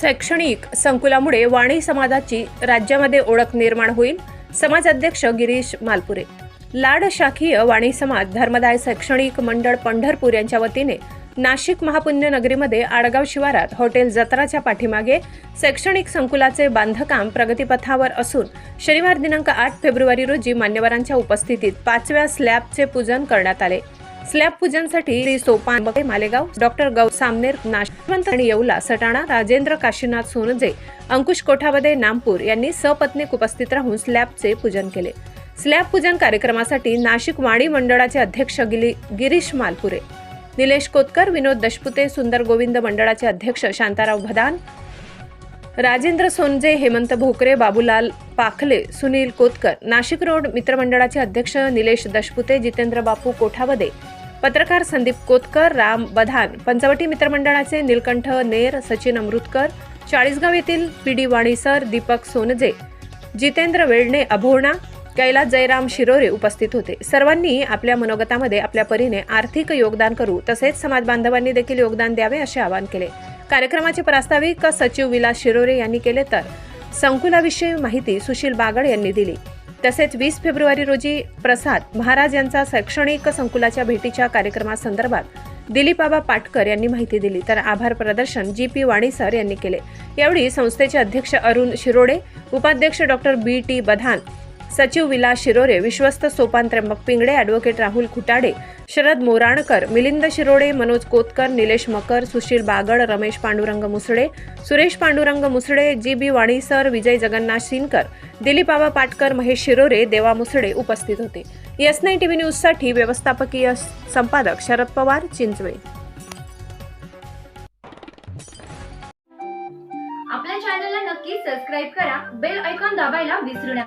शैक्षणिक संकुलामुळे वाणी समाजाची राज्यामध्ये ओळख निर्माण होईल समाज अध्यक्ष गिरीश मालपुरे. लाड शाखीय वाणी समाज धर्मदाय शैक्षणिक मंडळ पंढरपूर यांच्या वतीने नाशिक महापुण्य नगरीमध्ये आडगाव शिवारात हॉटेल जत्राच्या पाठीमागे शैक्षणिक संकुलाचे बांधकाम प्रगतीपथावर असून शनिवार दिनांक आठ फेब्रुवारी रोजी मान्यवरांच्या उपस्थितीत पाचव्या स्लॅबचे पूजन करण्यात आले. स्लॅब पूजनसाठी श्री सोपान बके मालेगाव डॉक्टर गौ सामनेर नाशवंत आणि येवला सटाणा राजेंद्र काशीनाथ सोनजे अंकुश कोठावदे नामपूर यांनी सपत्नीक उपस्थित राहून स्लॅबचे पूजन केले. स्लॅब पूजन कार्यक्रमासाठी नाशिक वाणी मंडळाचे अध्यक्ष गिली गिरीश मालपुरे निलेश कोतकर विनोद दशपुते सुंदर गोविंद मंडळाचे अध्यक्ष शांताराव भदान राजेंद्र सोनजे हेमंत भोकरे बाबूलाल पाखले सुनील कोतकर नाशिक रोड मित्रमंडळाचे अध्यक्ष निलेश दशपुते जितेंद्र बापू कोठावदे पत्रकार संदीप कोतकर राम बधान. पंचवटी मित्रमंडळाचे निलकंठ नेर सचिन अमृतकर. चाळीसगाव येथील पी डी वाणीसर दीपक सोनजे. जितेंद्र वेळणे अभोणा कैलास जयराम शिरोरे उपस्थित होते. सर्वांनी आपल्या मनोगतामध्ये आपल्या परीने आर्थिक योगदान करू तसेच समाज बांधवांनी देखील योगदान द्यावे असे आवाहन केले. कार्यक्रमाचे प्रास्ताविक सचिव विलास शिरोरे यांनी केले तर संकुलाविषयी माहिती सुशील बागड यांनी दिली. तसेच वीस फेब्रुवारी रोजी प्रसाद महाराज यांचा शैक्षणिक संकुलाच्या भेटीच्या कार्यक्रमासंदर्भात दिलीपबाबा पाटकर यांनी माहिती दिली. तर आभार प्रदर्शन जी पी वाणी सर यांनी केले. यावेळी संस्थेचे अध्यक्ष अरुण शिरोडे उपाध्यक्ष डॉक्टर बी टी बधान सचिव विलास शिरोरे विश्वस्त Sopan Trimbak Pingde advocate Rahul Khutade Sharad Morankar Milind Shirode Manoj Kotkar Nilesh Makar Sushil Bagad Ramesh Pandurang Musale Suresh Pandurang Musale G B Wani sir Vijay Jagannath Sinkar Dilipaba Patkar Mahesh Shirore Deva Musale उपस्थित होते. S nine TV न्यूजसाठी व्यवस्थापकीय संपादक शरद पवार चिंचवे. आपल्या चॅनलला नक्की subscribe करा bell icon दाबायला विसरू नका.